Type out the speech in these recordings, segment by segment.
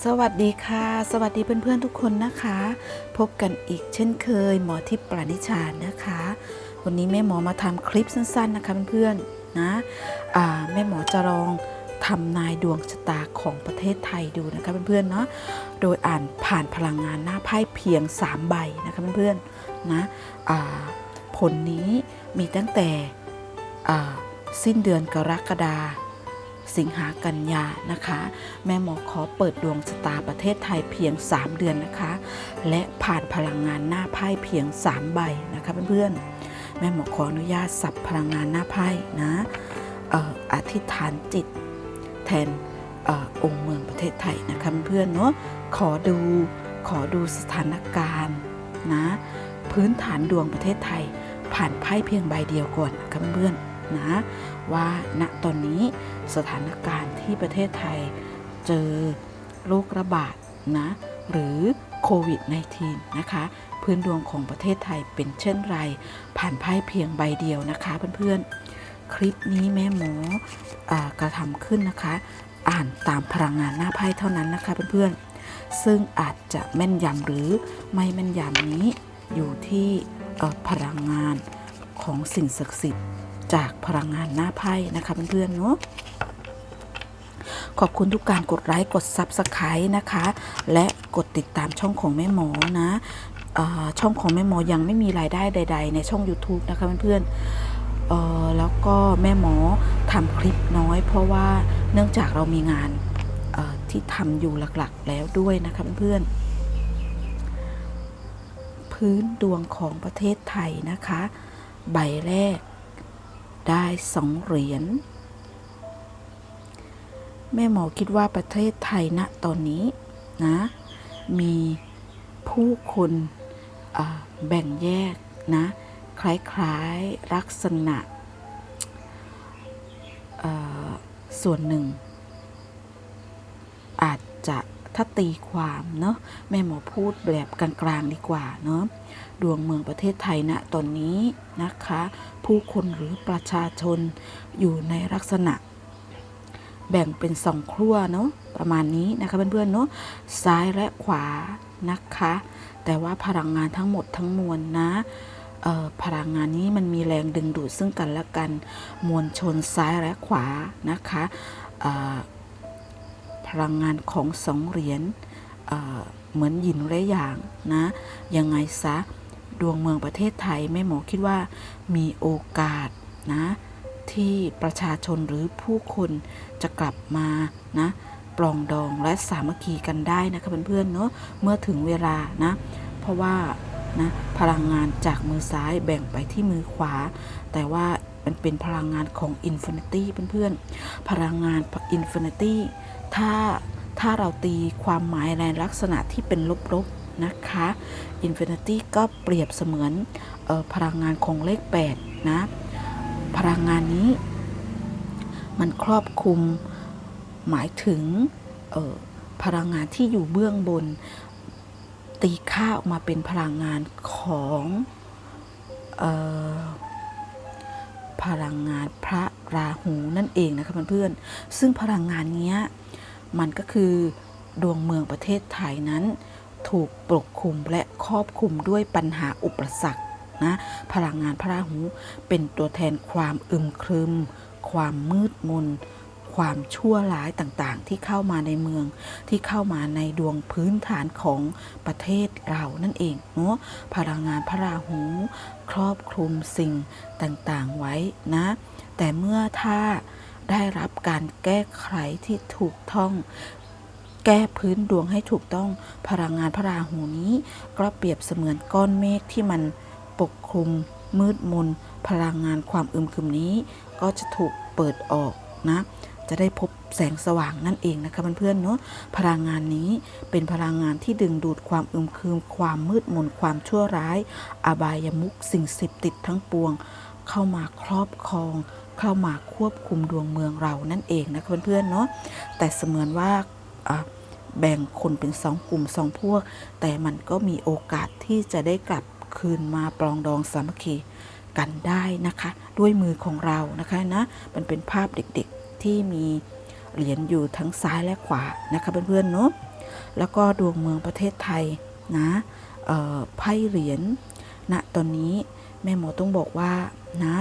สวัสดีค่ะ สวัสดีเพื่อนๆทุกคนนะคะ พบกันอีกเช่นเคย หมอทิพย์ปราณิชานนะคะ วันนี้แม่หมอมาทำคลิปสั้นๆนะคะเพื่อนๆนะแม่หมอจะลองทำนายดวงชะตาของประเทศไทยดูนะคะเพื่อนๆเนาะโดยอ่านผ่านพลังงานหน้าไพ่เพียง 3 ใบนะคะเพื่อนๆนะผลนี้มีตั้งแต่สิ้นเดือนกรกฎา สิงหากันยานะคะ แม่หมอขอเปิดดวงชะตาประเทศไทยเพียง 3 เดือนนะคะ และผ่านพลังงานหน้าไพ่เพียง 3 ใบนะคะเพื่อนๆ แม่หมอขออนุญาตสับพลังงานหน้าไพ่นะเอ่ออธิษฐานจิต แทนเออองค์เมืองประเทศไทยนะคะเพื่อนๆเนาะขอดูขอดูสถานการณ์นะพื้นฐานดวงประเทศไทย ผ่านไพ่เพียงใบเดียวก่อนนะคะเพื่อนๆ นะว่าณตอนนี้สถานการณ์ที่ประเทศไทยเจอโรคระบาดนะหรือโควิด -19 นะคะพื้นดวงของประเทศไทยเป็นเช่นไร ผ่านไพ่เพียงใบเดียวนะคะเพื่อนๆ คลิปนี้แม่หมอกระทำขึ้นนะคะ อ่านตามพลังงานหน้าไพ่เท่านั้นนะคะเพื่อนๆ ซึ่งอาจจะแม่นยำหรือไม่แม่นยำนี้อยู่ที่พลังงานของสิ่งศักดิ์สิทธิ์ จากพลังงานหน้าไพ่นะคะเพื่อนๆเนาะขอบคุณทุกการกดไลค์กด Subscribe นะคะ และกดติดตามช่องของแม่หมอนะออช่องของแม่หมอยังไม่มีรายได้ใด ๆ ในช่อง YouTube นะคะเพื่อนๆแล้วก็แม่หมอทำคลิปน้อย เพราะว่าเนื่องจากเรามีงานที่ทำอยู่หลักๆแล้วด้วยนะคะเพื่อนๆพื้นดวงของประเทศไทยนะคะ ใบแรก ได้สองเหรียญ แม่หมอคิดว่าประเทศไทยณตอนนี้นะ มีผู้คนแบ่งแยกนะ คล้ายๆลักษณะส่วนหนึ่ง อาจจะ ถ้าตีความเนาะแม่หมอพูดแบบกลางๆดีกว่าเนาะดวงเมืองประเทศไทยณตอนนี้นะคะ ผู้คนหรือประชาชนอยู่ในลักษณะ แบ่งเป็นสองครัวเนาะประมาณนี้นะคะเพื่อนๆเนาะซ้ายและขวานะคะ แต่ว่าพลังงานทั้งหมดทั้งมวลนะเอ่อพลังงานนี้มันมีแรงดึงดูดซึ่งกันและกัน มวลชนซ้ายและขวานะคะเอ่อ ลังงานของสองเหรียญเเหมือนหยินและหยางนะยังไงซะดวงเมืองประเทศไทยแม่หมอคิดว่ามีโอกาสนะที่ประชาชนหรือผู้คนจะกลับมานะปลองดองและสามัคคีกันได้นะคะเพื่อนๆเนาะเมื่อถึงเวลานะเพราะว่านะพลังงานจากมือซ้ายแบ่งไปที่มือขวา แต่ว่ามันเป็นพลังงานของ Infinity เพื่อนๆพลังงาน Infinity ถ้าถ้าเราตีความหมายในลักษณะที่เป็นลบๆนะคะ Infinity ก็เปรียบเสมือนออพลังงานของเลข 8 นะ พลังงานนี้ มันครอบคลุมหมายถึงออพลังงานที่อยู่เบื้องบน ตีค่าออกมาเป็นพลังงานของออพลังงานพระราหูนั่นเองนะคะเพื่อนๆซึ่งพลังงานเนี้ย มันก็คือดวงเมืองประเทศไทยนั้น ถูกปกคลุมและครอบคลุมด้วยปัญหาอุปสรรคนะพลังงานพระราหูเป็นตัวแทนความอึมครึม ความมืดมนความชั่วร้ายต่างๆ ที่เข้ามาในเมืองที่เข้ามาในดวงพื้นฐานของประเทศเรานั่นเองเนาะพลังงานพระราหูครอบคลุมสิ่งต่างๆไว้นะ แต่เมื่อถ้า ได้รับการแก้ไขที่ถูกต้องแก้พื้นดวงให้ถูกต้องพลังงานพระราหูนี้ ก็เปรียบเสมือนก้อนเมฆที่มันปกคลุม มืดมน พลังงานความอึมครึมนี้ ก็จะถูกเปิดออกนะ จะได้พบแสงสว่างนั่นเองนะคะเพื่อนๆเนาะพลังงานนี้เป็นพลังงานที่ดึงดูดความอึมครึม ความมืดมน ความชั่วร้าย อบายมุขสิ่งสิบติดทั้งปวง เข้ามาครอบครอง เข้ามาควบคุมดวงเมืองเรานั่นเองนะเพื่อนๆเนาะแต่เสมือนว่าแบ่งคนเป็นสองกลุ่มสองพวก แต่มันก็มีโอกาสที่จะได้กลับคืนมาปรองดองสามัคคีกันได้นะคะ ด้วยมือของเรานะคะนะมันเป็นภาพเด็กๆที่มีเหรียญอยู่ทั้งซ้ายและขวานะคะเพื่อนๆเนาะแล้วก็ดวงเมืองประเทศไทยนะไพ่เหรียญณะตอนนี้แม่หมอต้องบอกว่านะ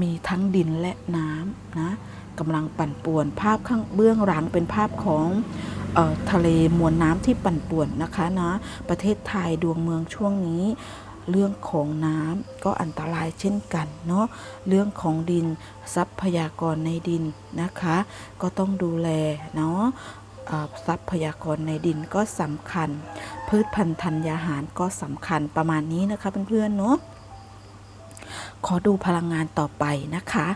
มีทั้งดินและน้ำนะกำลังปั่นป่วนภาพข้างเบื้องหลังเป็นภาพของออทะเลมวลน้ำที่ปั่นป่วนนะคะนะประเทศไทยดวงเมืองช่วงนี้เรื่องของน้ำก็อันตรายเช่นกันเนาะเรื่องของดินทรัพยากรในดินนะคะ ก็ต้องดูแลเนาะทรัพยากรในดินก็สำคัญ พืชพันธุ์ธัญญาหารก็สำคัญประมาณนี้นะคะเพื่อนๆเนาะ ขอดูพลังงานต่อไปนะคะ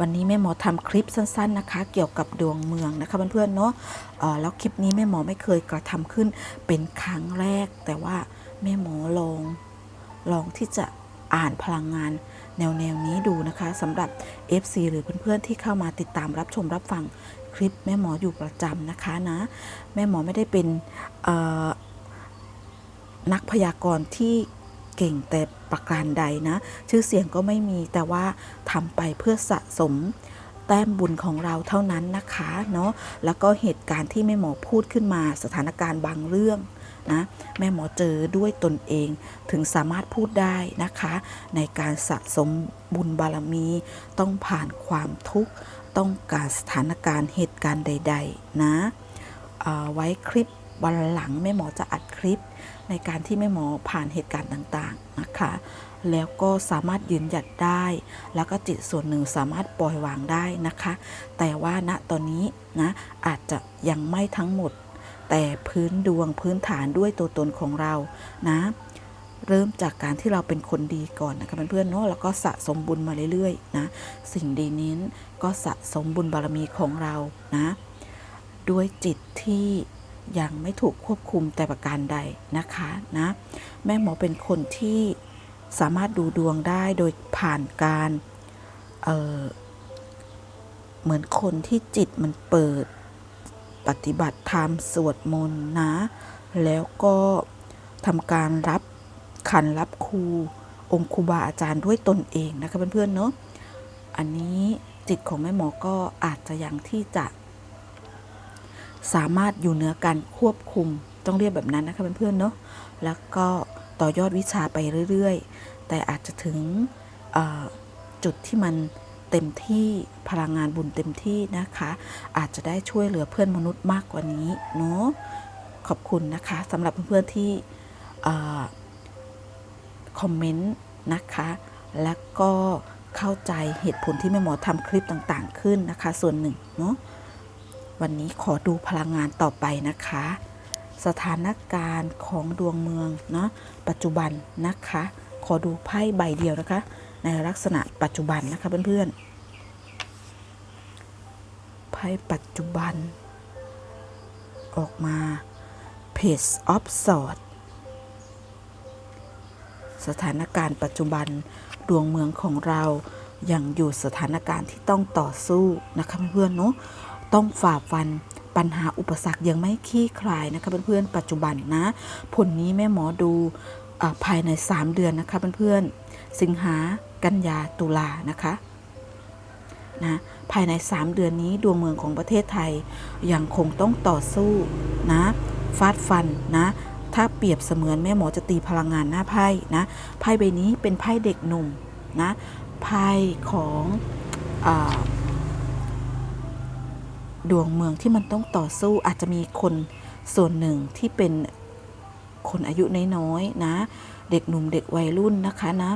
วันนี้แม่หมอทำคลิปสั้น ๆนะคะ เกี่ยวกับดวงเมืองนะคะเพื่อนๆเนาะแล้วคลิปนี้แม่หมอไม่เคยกระทำขึ้นเป็นครั้งแรก แต่ว่าแม่หมอลองลองที่จะอ่านพลังงานแนวแนวๆนี้ดูนะคะสำหรับ FC หรือเพื่อนๆที่เข้ามาติดตามรับชมรับฟังคลิปแม่หมออยู่ประจำนะคะนะ แม่หมอไม่ได้เป็นนักพยากรณ์ที่ เก่งแต่ประการใดนะ ชื่อเสียงก็ไม่มีแต่ว่าทำไปเพื่อสะสมแต้มบุญของเราเท่านั้นนะคะเนาะแล้วก็เหตุการณ์ที่แม่หมอพูดขึ้นมาสถานการณ์บางเรื่องนะแม่หมอเจอด้วยตนเองถึงสามารถพูดได้นะคะ ในการสะสมบุญบารมี ต้องผ่านความทุกข์ ต้องการสถานการณ์เหตุการณ์ใด ๆ นะไว้คลิป วันหลังแม่หมอจะอัดคลิป ในการที่แม่หมอผ่านเหตุการณ์ต่างๆนะคะ แล้วก็สามารถยืนหยัดได้ แล้วก็จิตส่วนหนึ่งสามารถปล่อยวางได้นะคะ แต่ว่าณตอนนี้นะอาจจะยังไม่ทั้งหมด แต่พื้นดวงพื้นฐานด้วยตัวตนของเรานะเริ่มจากการที่เราเป็นคนดีก่อนนะคะเพื่อนๆเนาะแล้วก็สะสมบุญมาเรื่อยๆนะสิ่งดีนี้ก็สะสมบุญบารมีของเรานะ ด้วยจิตที่ ยังไม่ถูกควบคุมแต่ประการใดนะคะนะแม่หมอเป็นคนที่สามารถดูดวงได้โดยผ่านการเเหมือนคนที่จิตมันเปิดปฏิบัติธรรมสวดมนต์นะ แล้วก็ทำการรับขันรับครูองค์ครูบาอาจารย์ด้วยตนเองนะคะเพื่อนๆเนาะอันนี้จิตของแม่หมอก็อาจจะยังที่จะ สามารถอยู่เหนือการควบคุม ต้องเรียกแบบนั้นนะคะเพื่อนๆเนาะแล้วก็ต่อยอดวิชาไปเรื่อยๆ แต่อาจจะถึงจุดที่มันเต็มที่พลังงานบุญเต็มที่นะคะ อาจจะได้ช่วยเหลือเพื่อนมนุษย์มากกว่านี้เนาะขอบคุณนะคะสำหรับเพื่อนๆที่คอมเมนต์นะคะ แล้วก็เข้าใจเหตุผลที่แม่หมอทำคลิปต่างๆขึ้นนะคะ ส่วนหนึ่งเนาะ วันนี้ขอดูพลังงานต่อไปนะคะ สถานการณ์ของดวงเมืองเนาะปัจจุบันนะคะ ขอดูไพ่ใบเดียวนะคะ ในลักษณะปัจจุบันนะคะเพื่อนๆไพ่ปัจจุบัน ออกมา Page of Swords สถานการณ์ปัจจุบันดวงเมืองของเรายังอยู่สถานการณ์ที่ต้องต่อสู้นะคะเพื่อนๆเนาะ ต้องฝ่าฟันปัญหาอุปสรรคยังไม่คลี่คลายนะคะเพื่อนๆปัจจุบันนะ ผลนี้แม่หมอดูอภายใน 3 เดือนนะคะเพื่อนๆสิงหากันยาตุลานะคะนะภายใน 3 เดือนนี้ดวงเมืองของประเทศไทยยังคงต้องต่อสู้นะฟาดฟันนะถ้าเปรียบเสมือนแม่หมอจะตีพลังงานหน้าไพ่นะไพ่ใบนี้เป็นไพ่เด็กหนุ่มนะไพ่ของอ ดวงเมืองที่มันต้องต่อสู้อาจจะมีคนส่วนหนึ่งที่เป็นคนอายุน้อยๆนะ เด็กหนุ่มเด็กวัยรุ่นนะคะนะ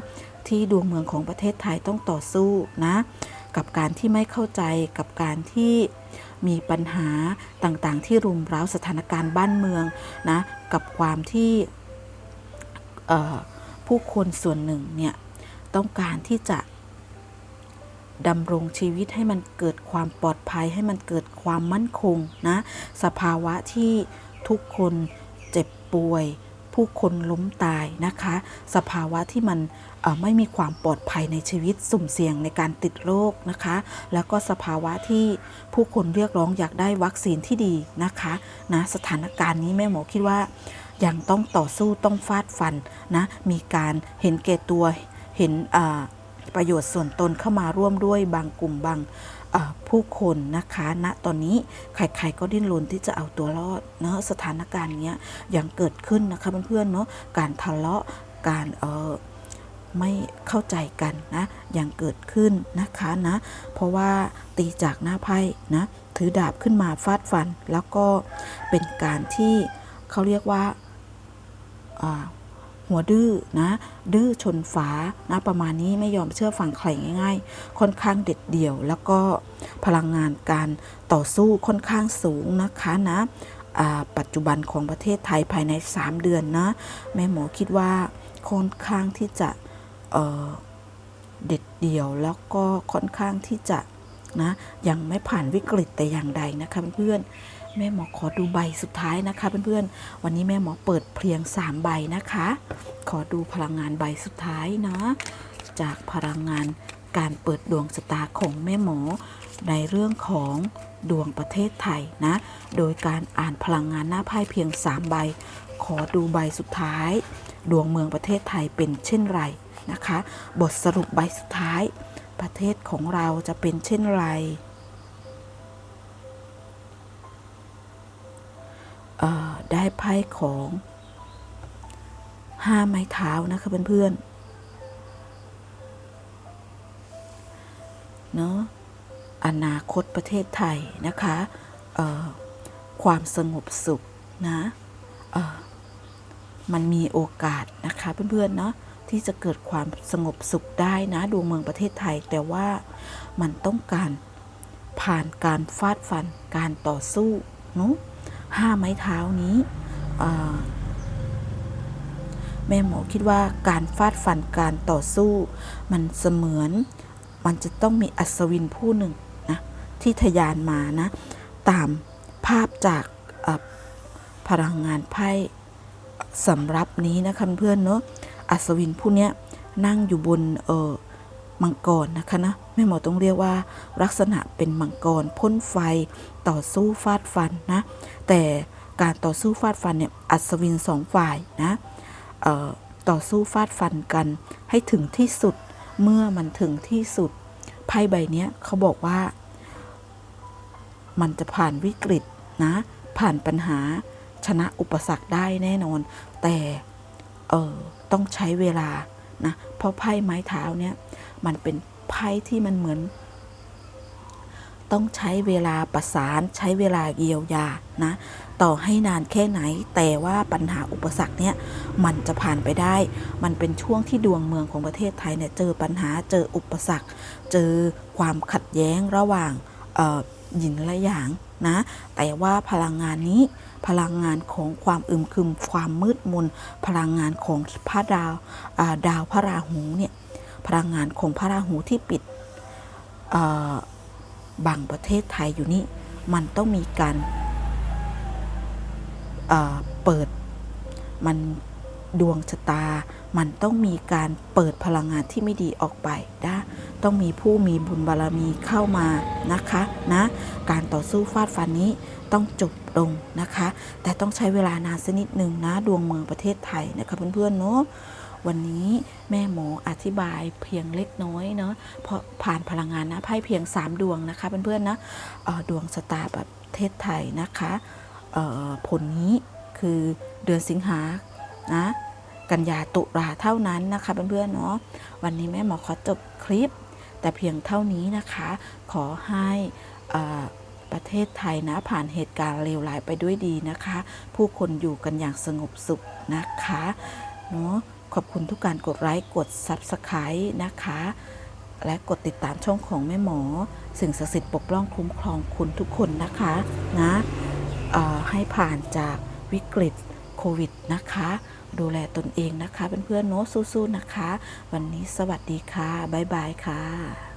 ที่ดวงเมืองของประเทศไทยต้องต่อสู้นะ กับการที่ไม่เข้าใจกับการที่มีปัญหาต่างๆ ที่รุมเร้าสถานการณ์บ้านเมืองนะ กับความที่ผู้คนส่วนหนึ่งเนี่ยต้องการที่จะ ดำรงชีวิตให้มันเกิดความปลอดภัย ให้มันเกิดความมั่นคงนะ สภาวะที่ทุกคนเจ็บป่วย ผู้คนล้มตายนะคะ สภาวะที่มันไม่มีความปลอดภัยในชีวิตสุ่มเสี่ยงในการติดโรคนะคะ แล้วก็สภาวะที่ผู้คนเรียกร้องอยากได้วัคซีนที่ดีนะคะนะสถานการณ์นี้แม่หมอคิดว่ายังต้องต่อสู้ต้องฟาดฟันนะมีการเห็นแก่ตัวเห็นอ่า ประโยชน์ส่วนตนเข้ามาร่วมด้วยบางกลุ่มบางผู้คนนะคะณตอนนี้ใครๆก็ดิ้นรนที่จะเอาตัวรอดเนาะสถานการณ์เนี้ยยังเกิดขึ้นนะคะเพื่อนๆเนาะการทะเลาะการเออไม่เข้าใจกันนะยังเกิดขึ้นนะคะนะ เพราะว่าตีจากหน้าไพ่นะถือดาบขึ้นมาฟาดฟัน แล้วก็เป็นการที่เขาเรียกว่าอ่า หัวดื้อนะ ดื้อชนฝานะประมาณนี้ไม่ยอมเชื่อฟังใครง่าย ๆ ค่อนข้างเด็ดเดี่ยว แล้วก็พลังงานการต่อสู้ค่อนข้างสูงนะคะนะปัจจุบันของประเทศไทยภายใน 3 เดือนนะ แม่หมอคิดว่าค่อนข้างที่จะเเด็ดเดี่ยวแล้วก็ค่อนข้างที่จะนะยังไม่ผ่านวิกฤตแต่อย่างใดนะคะเพื่อนๆ แม่หมอขอดูใบสุดท้ายนะคะเพื่อนๆ วันนี้แม่หมอเปิดเพียง 3 ใบนะคะ ขอดูพลังงานใบสุดท้ายนะ จากพลังงานการเปิดดวงชะตาของแม่หมอ ในเรื่องของดวงประเทศไทยนะ โดยการอ่านพลังงานหน้าไพ่เพียง 3 ใบ ขอดูใบสุดท้าย ดวงเมืองประเทศไทยเป็นเช่นไรนะคะ บทสรุปใบสุดท้าย ประเทศของเราจะเป็นเช่นไร ได้ไพ่ของห้าไม้เท้านะคะเพื่อนๆ เนาะอนาคตประเทศไทยนะคะความสงบสุขนะมันมีโอกาสนะคะเพื่อนๆเนาะที่จะเกิดความสงบสุขได้นะดวงเมืองประเทศไทย แต่ว่ามันต้องการผ่านการฟาดฟันการต่อสู้เนาะ ห้าไม้เท้านี้แม่หมอคิดว่าการฟาดฟันการต่อสู้ มันเสมือนมันจะต้องมีอัศวินผู้หนึ่งนะที่ทะยานมานะ ตามภาพจากพลังงานไพ่สำรับนี้นะคะเพื่อนเนาะอัศวินผู้เนี้ยนั่งอยู่บนเออ มังกรนะคะนะแม่หมอต้องเรียกว่าลักษณะเป็นมังกรพ่นไฟต่อสู้ฟาดฟันนะ แต่การต่อสู้ฟาดฟันเนี่ยอัศวินสองฝ่ายนะต่อสู้ฟาดฟันกันให้ถึงที่สุดเมื่อมันถึงที่สุดไพ่ใบนี้เขาบอกว่า มันจะผ่านวิกฤตนะ ผ่านปัญหาชนะอุปสรรคได้แน่นอน แต่เออต้องใช้เวลานะเพราะไพ่ไม้เท้าเนี่ย มันเป็นไพ่ที่มันเหมือน ต้องใช้เวลาประสานใช้เวลาเยียวยานะ ต่อให้นานแค่ไหน แต่ว่าปัญหาอุปสรรคเนี่ยมันจะผ่านไปได้ มันเป็นช่วงที่ดวงเมืองของประเทศไทยเนี่ยเจอปัญหาเจออุปสรรค เจอความขัดแย้งระหว่างอ่อหยินและหยางนะ แต่ว่าพลังงานนี้พลังงานของความอึมครึมความมืดมน พลังงานของพระดาวอ่าดาวพระราหูเนี่ย พลังงานของพระราหูที่ปิดบังประเทศไทยอยู่นี่ มันต้องมีการเเปิดมันดวงชะตา มันต้องมีการเปิดพลังงานที่ไม่ดีออกไปนะต้องมีผู้มีบุญบารมีเข้ามานะคะนะการต่อสู้ฟาดฟันนี้ต้องจบลงนะคะ แต่ต้องใช้เวลานานสักนิดหนึ่งนะ ดวงเมืองประเทศไทยนะคะเพื่อนๆเนาะ วันนี้แม่หมออธิบายเพียงเล็กน้อยเนาะเพราะผ่านพลังงานนะไพ่เพียง 3 ดวงนะคะเพื่อนๆนะเอ่อดวงชะตาประเทศไทยนะคะผลนี้คือเดือนสิงหานะกันยาตุลาเท่านั้นนะคะเพื่อนๆเนาะวันนี้แม่หมอขอจบคลิป แต่เพียงเท่านี้นะคะ ขอให้เอ่อประเทศไทยนะผ่านเหตุการณ์เลวร้ายไปด้วยดีนะคะ ผู้คนอยู่กันอย่างสงบสุขนะคะเนาะ ขอบคุณทุกการกดไลค์กด Subscribe นะคะ และกดติดตามช่องของแม่หมอ สิ่งศักดิ์สิทธิ์ปกป้องคุ้มครองคุณทุกคนนะคะนะให้ผ่านจากวิกฤตโควิดนะคะ ดูแลตนเองนะคะเพื่อนๆโน้ตสู้ๆนะคะ วันนี้สวัสดีค่ะ บ๊ายบายค่ะ